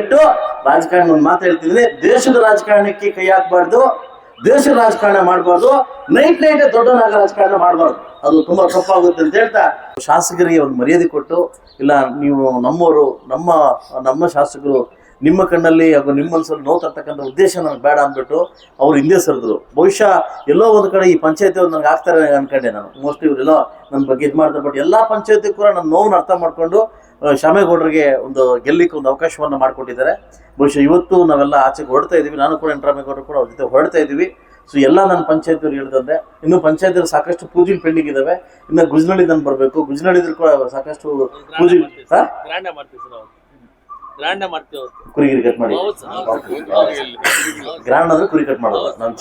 ದಯವಿಟ್ಟು ರಾಜಕಾರಣ ಒಂದು ಮಾತು ಹೇಳ್ತಿದ್ದೀನಿ. ದೇಶದ ರಾಜಕಾರಣಕ್ಕೆ ಕೈ ಹಾಕಬಾರ್ದು. ದೇಶದ ರಾಜಕಾರಣ ಮಾಡಬಾರ್ದು. ನೈಟ್ ನೈಟ್ ದೊಡ್ಡನಾಗ ರಾಜಕಾರಣ ಮಾಡಬಾರ್ದು. ಅದು ತುಂಬಾ ತಪ್ಪಾಗುತ್ತೆ ಅಂತ ಹೇಳ್ತಾ. ಶಾಸಕರಿಗೆ ಒಂದು ಮರ್ಯಾದೆ ಕೊಟ್ಟು, ಇಲ್ಲ, ನೀವು ನಮ್ಮವರು, ನಮ್ಮ ನಮ್ಮ ಶಾಸಕರು ನಿಮ್ಮ ಕಣ್ಣಲ್ಲಿ ಹಾಗೂ ನಿಮ್ಮ ಮನಸ್ಸಲ್ಲಿ ನೋವು ತರ್ತಕ್ಕಂಥ ಉದ್ದೇಶ ನನಗೆ ಬೇಡ ಅಂದ್ಬಿಟ್ಟು ಅವ್ರು ಹಿಂದೆ ಸರಿದ್ರು. ಬಹುಶಃ ಎಲ್ಲೋ ಒಂದು ಕಡೆ ಈ ಪಂಚಾಯತಿ ಅವ್ರು ನನಗೆ ಆಗ್ತಾರೆ ಅನ್ಕೊಂಡೆ ನಾನು. ಮೋಸ್ಟ್ಲಿ ಇವರೆಲ್ಲೋ ನನ್ನ ಬಗ್ಗೆ ಇದು ಮಾಡ್ತಾರೆ ಬಟ್ ಎಲ್ಲ ಪಂಚಾಯತಿ ಕೂಡ ನನ್ನ ನೋವನ್ನು ಅರ್ಥ ಮಾಡಿಕೊಂಡು ಶಾಮೇಗೌಡರಿಗೆ ಒಂದು ಗೆಲ್ಲಿಕ್ಕೆ ಒಂದು ಅವಕಾಶವನ್ನು ಮಾಡಿಕೊಟ್ಟಿದ್ದಾರೆ. ಬಹುಶಃ ಇವತ್ತು ನಾವೆಲ್ಲ ಆಚೆಗೆ ಹೊರಡ್ತಾ ಇದ್ದೀವಿ ನಾನು ಕೂಡ ಎಂಟ್ರಾಮೇಗೌಡರು ಕೂಡ ಅವ್ರ ಜೊತೆ ಹೊರಡ್ತಾ ಇದ್ದೀವಿ ಸೊ ಎಲ್ಲ ನನ್ನ ಪಂಚಾಯತಿಯವ್ರು ಹೇಳಿದಂತೆ ಇನ್ನು ಪಂಚಾಯತ್ ಸಾಕಷ್ಟು ಪೂಜೆ ಪೆಂಡಿಂಗ್ ಇದಾವೆ ಇನ್ನು ಗುಜ್ನಳ್ಳಿ ನಾನು ಬರಬೇಕು. ಗುಜ್ನಳ್ಳಿದ್ರು ಕೂಡ ಸಾಕಷ್ಟು ಪೂಜೆ? ಗ್ರ್ಯಾಂಡ ಮಾಡ್ತೀವಿ ಅವತ್ತು ಗ್ರ್ಯಾಂಡ ಕುರಿಗಿರಿ ಕಟ್ ಮಾಡಿ. ಹೌದು ಸರ್ ಗ್ರಾಂಡ್ ಅಂದ್ರೆ ಕುರಿ ಕಟ್ ಮಾಡೋದು ನಮ್ಮ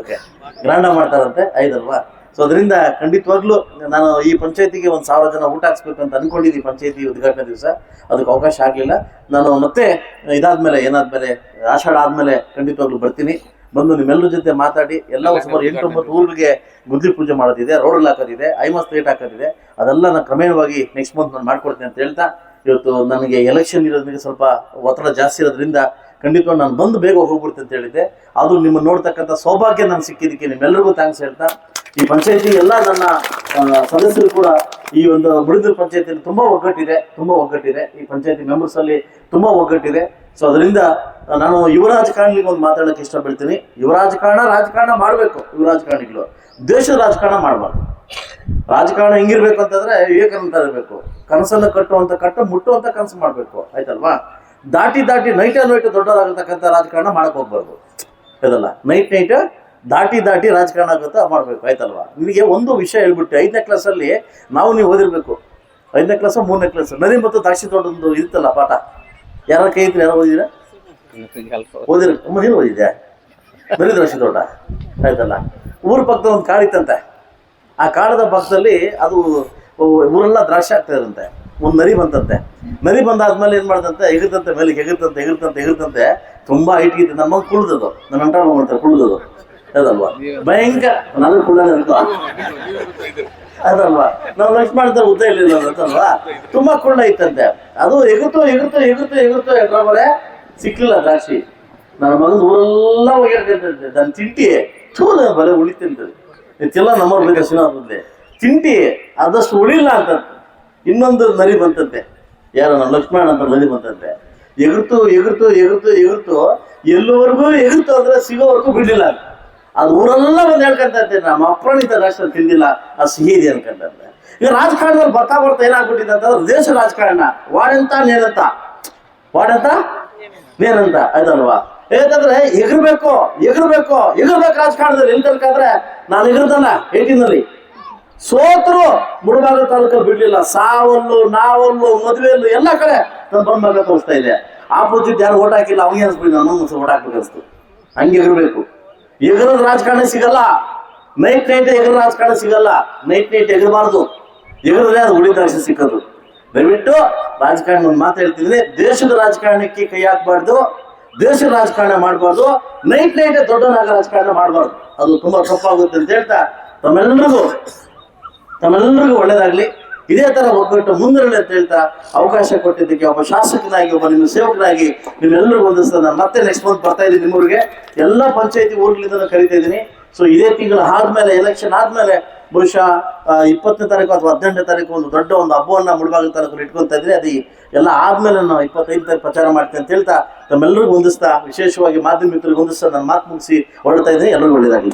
ಓಕೆ ಗ್ರಾಂಡ ಮಾಡ್ತಾರಂತೆ ಐದಲ್ವಾ? ಸೊ ಅದರಿಂದ ಖಂಡಿತವಾಗ್ಲೂ ನಾನು ಈ ಪಂಚಾಯತಿಗೆ ಒಂದು ಸಾವಿರ ಜನ ಊಟ ಹಾಕ್ಸ್ಬೇಕು ಅಂತ ಅನ್ಕೊಂಡಿದ್ದೆ ಈ ಪಂಚಾಯತಿ ಉದ್ಘಾಟನೆ ದಿವಸ. ಅದಕ್ಕೆ ಅವಕಾಶ ಆಗಲಿಲ್ಲ. ನಾನು ಮತ್ತೆ ಇದಾದ್ಮೇಲೆ ಏನಾದ್ಮೇಲೆ ಆಷಾಢ ಆದ್ಮೇಲೆ ಖಂಡಿತವಾಗ್ಲೂ ಬರ್ತೀನಿ. ಬಂದು ನಿಮ್ಮೆಲ್ಲರ ಜೊತೆ ಮಾತಾಡಿ ಎಲ್ಲ ಸುಮಾರು ಎಂಟು ಒಂಬತ್ತು ಊರಿಗೆ ಗುದ್ಲಿ ಪೂಜೆ ಮಾಡೋದಿದೆ ರೋಡಲ್ಲಿ ಹಾಕೋದಿದೆ ಐಮಸ್ ಪ್ಲೇಟ್ ಹಾಕೋದಿದೆ. ಅದೆಲ್ಲ ನಾನು ಕ್ರಮೇಣವಾಗಿ ನೆಕ್ಸ್ಟ್ ಮಂತ್ ನಾನು ಮಾಡ್ಕೊಡ್ತೀನಿ ಅಂತ ಹೇಳ್ತಾ ಇವತ್ತು ನನಗೆ ಎಲೆಕ್ಷನ್ ಇರೋದ್ರಿಂದ ಸ್ವಲ್ಪ ಒತ್ತಡ ಜಾಸ್ತಿ ಇರೋದ್ರಿಂದ ಖಂಡಿತವಾಗಿ ನಾನು ಬಂದು ಬೇಗ ಹೋಗ್ಬಿಡ್ತೀನಿ ಅಂತ ಹೇಳಿದ್ದೆ. ಅದು ನಿಮ್ಮ ನೋಡ್ತಕ್ಕಂಥ ಸೌಭಾಗ್ಯ ನಾನು ಸಿಕ್ಕಿದ್ದಕ್ಕೆ ನಿಮ್ಮೆಲ್ಲರಿಗೂ ಥ್ಯಾಂಕ್ಸ್ ಹೇಳ್ತಾ. ಈ ಪಂಚಾಯತಿ ಎಲ್ಲ ನನ್ನ ಸದಸ್ಯರು ಕೂಡ ಈ ಒಂದು ಮುಡಿದೂರು ಪಂಚಾಯತಿಯಲ್ಲಿ ತುಂಬ ಒಗ್ಗಟ್ಟಿದೆ ತುಂಬ ಒಗ್ಗಟ್ಟಿದೆ. ಈ ಪಂಚಾಯತಿ ಮೆಂಬರ್ಸ್ ಅಲ್ಲಿ ತುಂಬಾ ಒಗ್ಗಟ್ಟಿದೆ. ಸೊ ಅದರಿಂದ ನಾನು ಯುವ ರಾಜಕಾರಣಿಗೆ ಒಂದು ಮಾತಾಡೋಕೆ ಇಷ್ಟಪಡ್ತೀನಿ. ಯುವ ರಾಜಕಾರಣ ರಾಜಕಾರಣ ಮಾಡಬೇಕು ಯುವ ರಾಜಕಾರಣಿಗಳು ದೇಶದ ರಾಜಕಾರಣ ಮಾಡಬಾರ್ದು. ರಾಜಕಾರಣ ಹೆಂಗಿರ್ಬೇಕು ಅಂತಂದ್ರೆ ವಿವೇಕಾನಂದ ಇರಬೇಕು. ಕನಸನ್ನು ಕಟ್ಟುವಂತ ಕಟ್ಟು ಮುಟ್ಟುವಂತ ಕನಸು ಮಾಡಬೇಕು. ಆಯ್ತಲ್ವಾ? ದಾಟಿ ದಾಟಿ ನೈಟ್ ನೈಟ್ ದೊಡ್ಡದಾಗತಕ್ಕಂಥ ರಾಜಕಾರಣ ಮಾಡಕ್ ಹೋಗ್ಬಾರ್ದು. ಇದಲ್ಲ ನೈಟ್ ನೈಟ್ ದಾಟಿ ದಾಟಿ ರಾಜಕಾರಣ ಆಗುತ್ತಾ ಮಾಡಬೇಕು. ಆಯ್ತಲ್ವಾ? ನಿಮಗೆ ಒಂದು ವಿಷಯ ಹೇಳ್ಬಿಟ್ಟು ಐದನೇ ಕ್ಲಾಸಲ್ಲಿ ನಾವು ನೀವು ಓದಿರ್ಬೇಕು. ಐದನೇ ಕ್ಲಾಸ್ ಮೂರನೇ ಕ್ಲಾಸ್ ನದಿ ಮತ್ತು ದ್ರಾಕ್ಷಿ ತೋಟದ್ದು ಇರುತ್ತಲ್ಲ ಪಾಠ? ಯಾರ ಕೈ ಇತ್ತು ಯಾರೋ ಓದಿದ್ರೆ ಓದಿರ ನೀನು ಓದಿದ್ಯಾ? ನದಿ ದ್ರಾಕ್ಷಿ ತೋಟ. ಆಯ್ತಲ್ಲ? ಊರ ಪಕ್ಕದ ಒಂದು ಕಾರ್ ಇತ್ತಂತೆ. ಆ ಕಾಡದ ಪಕ್ಕದಲ್ಲಿ ಅದು ಊರೆಲ್ಲ ದ್ರಾಕ್ಷಿ ಆಗ್ತಾ ಇರಂತೆ ಒಂದು ನರಿ ಬಂತಂತೆ. ನರಿ ಬಂದಾದ್ಮೇಲೆ ಏನು ಮಾಡ್ದಂತೆ ಎಗರ್ತಂತೆ ಮೇಲೆ ಎಗರ್ತಂತೆ ಎಗರ್ತಂತೆ ಎಗರ್ತಂತೆ ತುಂಬಾ ಹೈಟ್ ಇತ್ತು. ನಮ್ಮ ಕುಳ್ದದು ನನ್ನ ಅಂಟ ಮಾಡ್ತಾರೆ ಕುಳ್ದದು ಅದಲ್ವಾ? ಭಯಂಕರ ನಾನು ಕುಳ್ಳ ಅದಲ್ವಾ? ನಾವು ಲಕ್ಷ ಮಾಡ್ತಾರೆ, ಉದ್ದ ಇರಲಿಲ್ಲ ಅಂತಲ್ವಾ ತುಂಬಾ ಕುಳ್ಳ ಇತ್ತಂತೆ. ಅದು ಎಗುತ್ತು ಎಗುತ್ತೋ ಎಗುತ್ತೋ ಎಗುತ್ತೋ ಎಗ್ರಬರೆ ಸಿಕ್ಲಿಲ್ಲ ದ್ರಾಕ್ಷಿ. ನನ್ನ ಮಗನ ಊರೆಲ್ಲ ಹೋಗಿರ್ತಂತೆ ನನ್ನ ತಿಂಟಿ ಚೂಲ ಬರೀ ಉಳಿತಿರ್ತದೆ ಇದೆಲ್ಲ ನಮ್ಮವ್ರ ಬಗ್ಗೆ ಸಿನಿಮಾದಲ್ಲಿ ತಿಂಟಿ ಆದಷ್ಟು ಉಳಿಲ್ಲ ಅಂತ ಇನ್ನೊಂದು ನರಿ ಬಂತಂತೆ. ಯಾರ ನಮ್ಮ ಲಕ್ಷ್ಮಣ ಅಂತ ನದಿ ಬಂತಂತೆ. ಎಗುರ್ತು ಎಗುರ್ತು ಎಗುರ್ತು ಎಗುರ್ತು, ಎಲ್ಲವರೆಗೂ ಎಗುರ್ತು ಅಂದ್ರೆ ಸಿಗೋವರೆಗೂ ಬಿಡಲಿಲ್ಲ. ಅಂತ. ಅದು ಊರೆಲ್ಲ ಬಂದು ಹೇಳ್ಕೊಂತಂತೆ, ನಮ್ಮ ಅಪ್ರಾಣಿತ ರಾಷ್ಟ್ರ ತಿಂದಿಲ್ಲ ಆ ಸಿಹಿ ಇದೆ ಅನ್ಕೊಂತಂತೆ. ಈಗ ರಾಜಕಾರಣದಲ್ಲಿ ಬರ್ತಾ ಬರ್ತಾ ಏನಾಗ್ಬಿಟ್ಟಿದೆ ಅಂತಂದ್ರೆ ದೇಶ ರಾಜಕಾರಣ. ವಾಡೆಂತ ನೇನಂತ ವಾಡೆಂತ? ನೇನಂತ ಆಯ್ತಲ್ವಾ? ಯಾಕಂದ್ರೆ ಎಗರ್ಬೇಕು ಎಗರ್ಬೇಕು ಎಗರ್ಬೇಕು ರಾಜಕಾರಣದಲ್ಲಿ ಎಲ್ಲಿ ತನಕಾದ್ರೆ ನಾನು ಎಗರ್ದಲ್ಲ, ಏಟಿನಲ್ಲಿ? ಸೋತರು ಮುಡಬಾಗ ತಾಲೂಕ ಬಿಡ್ಲಿಲ್ಲ. ಸಾವಲ್ಲು, ನಾವಲ್ಲು, ಮದುವೆಯಲ್ಲೂ ಎಲ್ಲ ಕಡೆ ನನ್ನ ಬಂದಾಗ ತೋರಿಸ್ತಾ ಇದೆ. ಆಪೋಸಿಟ್ ಯಾರು ಓಟ್ ಹಾಕಿಲ್ಲ ಅವಂಗೆ ಅನ್ಸ್ಬಿಡಿ ನಾನು ಒಂದ್ಸಲ ಓಟ್ ಹಾಕ್ಬೇಕು ಅನ್ಸ್ತು. ಹಂಗೆ ಎಗರ್ಬೇಕು. ಎಗರದ ರಾಜಕಾರಣ ಸಿಗಲ್ಲ. ನೈಟ್ ನೈಟ್ ಎಗರ ರಾಜಕಾರಣ ಸಿಗಲ್ಲ. Night night ಎಗರಬಾರ್ದು. ಎಗರದೇ ಅದು ಉಳಿದಾಕ್ಷ ಸಿಕ್ಕದು. ದಯವಿಟ್ಟು ರಾಜಕಾರಣ ಒಂದು ಮಾತು ಹೇಳ್ತಿದ್ರೆ ದೇಶದ ರಾಜಕಾರಣಕ್ಕೆ ಕೈ ಹಾಕ್ಬಾರ್ದು. ದೇಶದ ರಾಜಕಾರಣ ಮಾಡಬಾರ್ದು ನೈಟ್ ನೈಟ್ ದೊಡ್ಡ ನಾಗ ರಾಜಕಾರಣ ಮಾಡಬಾರ್ದು. ಅದು ತುಂಬಾ ತಪ್ಪಾಗುತ್ತೆ ಅಂತ ಹೇಳ್ತಾ ತಮ್ಮೆಲ್ಲರಿಗೂ ತಮ್ಮೆಲ್ಲರಿಗೂ ಒಳ್ಳೇದಾಗ್ಲಿ. ಇದೇ ತರ ಒಗ್ಗಟ್ಟು ಮುಂದಿರಲಿ ಅಂತ ಹೇಳ್ತಾ ಅವಕಾಶ ಕೊಟ್ಟಿದ್ದಕ್ಕೆ ಒಬ್ಬ ಶಾಸಕನಾಗಿ, ಒಬ್ಬ ನಿಮ್ಮ ಸೇವಕನಾಗಿ ನಿಮ್ಮೆಲ್ಲರಿಗೂ ಒಂದಿಸ್ತಾ ನಾನು ಮತ್ತೆ ನೆಕ್ಸ್ಟ್ ಮಂತ್ ಬರ್ತಾ ಇದ್ದೀನಿ ನಿಮ್ಮೂರಿಗೆ. ಎಲ್ಲ ಪಂಚಾಯತಿ ಊರ್ಗಳಿಂದ ಕರಿತಾ ಇದ್ದೀನಿ. ಸೊ ಇದೇ ತಿಂಗಳು ಆದ್ಮೇಲೆ ಎಲೆಕ್ಷನ್ ಆದ್ಮೇಲೆ ಬಹುಶಃ ಇಪ್ಪತ್ತನೇ ತಾರೀಕು ಅಥವಾ ಹದಿನೆಂಟನೇ ತಾರೀಕು ಒಂದು ದೊಡ್ಡ ಒಂದು ಹಬ್ಬವನ್ನು ಮುಳುಬಾಗಿಲು ತಾಲೂಕು ಇಟ್ಕೊಂತ ಇದ್ರೆ ಅದು ಎಲ್ಲ ಆದ್ಮೇಲೆ ನಾವು ಇಪ್ಪತ್ತೈದು ತಾರೀಕು ಪ್ರಚಾರ ಮಾಡ್ತೀನಿ ಅಂತ ಹೇಳ್ತಾ ತಮ್ಮೆಲ್ಲರಿಗೂ ಹೊಂದಿಸ್ತಾ ವಿಶೇಷವಾಗಿ ಮಾಧ್ಯಮ ಮಿತ್ರರಿಗೆ ಹೊಂದಿಸ್ತಾ ನನ್ನ ಮಾತು ಮುಗಿಸಿ ಹೊರಡ್ತಾ ಇದ್ದೀನಿ. ಎಲ್ಲರಿಗೂ ಒಳ್ಳೇದಾಗಲಿ